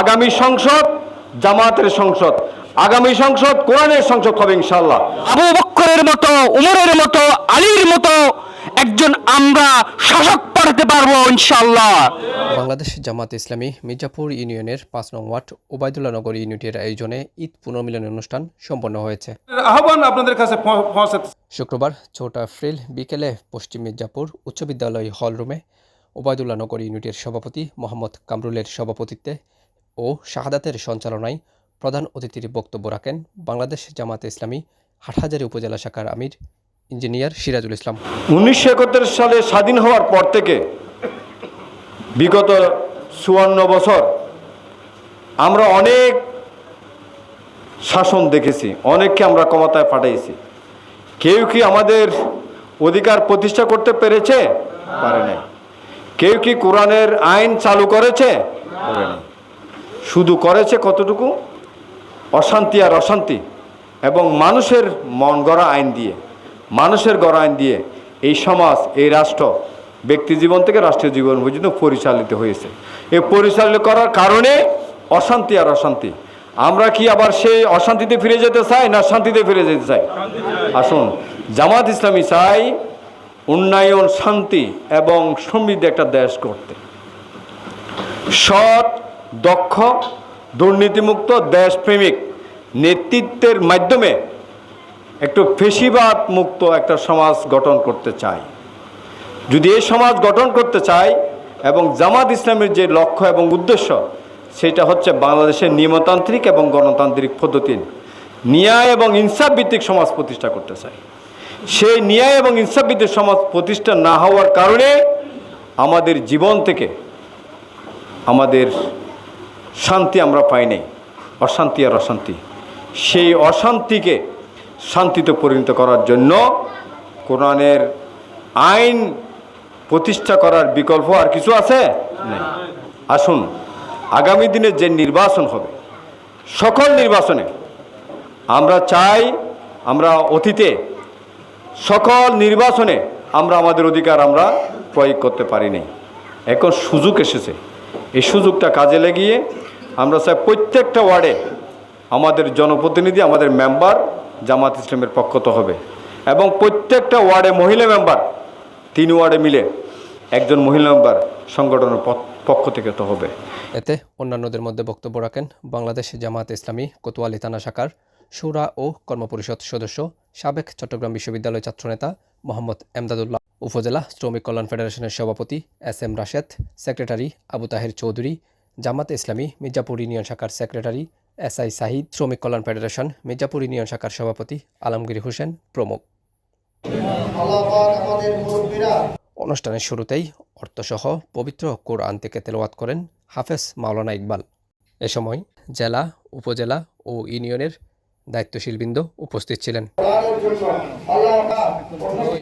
আগামী সংসদ জামাতের সংসদ। আগামী সংসদ কোরআনের সংসদ হবে ইনশাল্লাহ আবু বক্করের মতো উমরের মতো আলীর মতো একজন আমরা শাসক পাঠাতে পারব ইনশাল্লাহ বাংলাদেশ জামাত ইসলামী মির্জাপুর ইউনিয়নের পাঁচ নং ওয়ার্ড ওবায়দুল্লাহ নগর ইউনিটের আয়োজনে ঈদ পুনর্মিলন অনুষ্ঠান সম্পন্ন হয়েছে। আহ্বান আপনাদের কাছে শুক্রবার চৌঠা এপ্রিল বিকেলে পশ্চিম মির্জাপুর উচ্চ বিদ্যালয় হলরুমে ওবায়দুল্লাহ নগর ইউনিটের সভাপতি মোহাম্মদ কামরুলের সভাপতিত্বে ও শাহাদাতের সঞ্চালনায় প্রধান অতিথির বক্তব্য রাখেন বাংলাদেশ জামাত ইসলামী, হাটহাজারী উপজেলা শাখার আমির ইঞ্জিনিয়ার সিরাজুল ইসলাম। উনিশশো একাত্তর সালে স্বাধীন হওয়ার পর থেকে বিগত চুয়ান্ন বছর আমরা অনেক শাসন দেখেছি, অনেককে আমরা ক্ষমতায় পাঠাইছি কেউ কি আমাদের অধিকার প্রতিষ্ঠা করতে পেরেছে? পারে নাই। কেউ কি কোরআনের আইন চালু করেছে? শুধু করেছে কতটুকু? অশান্তি আর অশান্তি। এবং মানুষের মন গড়া আইন দিয়ে, মানুষের গড়া আইন দিয়ে এই সমাজ, এই রাষ্ট্র ব্যক্তি জীবন থেকে রাষ্ট্রীয় জীবন পর্যন্ত পরিচালিত হয়েছে। এই পরিচালিত করার কারণে অশান্তি আর অশান্তি। আমরা কি আবার সেই অশান্তিতে ফিরে যেতে চাই না শান্তিতে ফিরে যেতে চাই? আসুন, জামাত ইসলামী চাই উন্নয়ন, শান্তি এবং সমৃদ্ধ একটা দেশ করতে সৎ দক্ষ, দুর্নীতিমুক্ত, দেশপ্রেমিক নেতৃত্বের মাধ্যমে একটু ফেসিবাদ মুক্ত একটা সমাজ গঠন করতে চাই। যদি এই সমাজ গঠন করতে চাই এবং জামাত ইসলামের যে লক্ষ্য এবং উদ্দেশ্য, সেটা হচ্ছে বাংলাদেশের নিয়মতান্ত্রিক এবং গণতান্ত্রিক পদ্ধতি ন্যায় এবং ইনসাফ ভিত্তিক সমাজ প্রতিষ্ঠা করতে চাই। সেই ন্যায় এবং ইনসাফ ভিত্তিক সমাজ প্রতিষ্ঠা না হওয়ার কারণে আমাদের জীবন থেকে আমাদের শান্তি আমরা পাই নাই, অশান্তি আর অশান্তি। সেই অশান্তিকে শান্তিতে পরিণত করার জন্য কোরআনের আইন প্রতিষ্ঠা করার বিকল্প আর কিছু আছে? নেই। আসুন, আগামী দিনে যে নির্বাচন হবে, সকল নির্বাচনে আমরা চাই আমরা অতীতে সকল নির্বাচনে আমরা আমাদের অধিকার আমরা প্রয়োগ করতে পারি নাই। এখন সুযোগ এসেছে। এই সুযোগটা কাজে লাগিয়ে আমরা চাই প্রত্যেকটা ওয়ার্ডে আমাদের জনপ্রতিনিধি, আমাদের মেম্বার জামাত ইসলামের পক্ষত হবে। এবং প্রত্যেকটা ওয়ার্ডে মহিলা মেম্বার, তিন ওয়ার্ডে মিলে একজন মহিলা মেম্বার সংগঠনের পক- পক্ষ থেকে তো হবে। এতে অন্যান্যদের মধ্যে বক্তব্য রাখেন বাংলাদেশ জামাত ইসলামী কোতোয়ালি থানা শাখার সুরা ও কর্মপরিষদ সদস্য সাবেক চট্টগ্রাম বিশ্ববিদ্যালয় ছাত্রনেতা মোহাম্মদ এমদাদুল্লাহ, উপজেলা শ্রমিক কল্যাণ ফেডারেশনের সভাপতি S M Rashed, secretary Abu Taher Chowdhury Jamaat Islami, Mirzapur union শাখার সেক্রেটারি এস আই সাহিদ, শ্রমিক কল্যাণ ফেডারেশন, মির্জাপুর ইউনিয়ন শাখার সভাপতি আলমগীর হোসেন প্রমুখ। অনুষ্ঠানের শুরুতেই অর্থসহ পবিত্র কোরআন থেকে তেলাওয়াত করেন হাফেজ মাওলানা ইকবাল। এ সময় জেলা, উপজেলা ও ইউনিয়নের দায়িত্বশীলবৃন্দ উপস্থিত ছিলেন।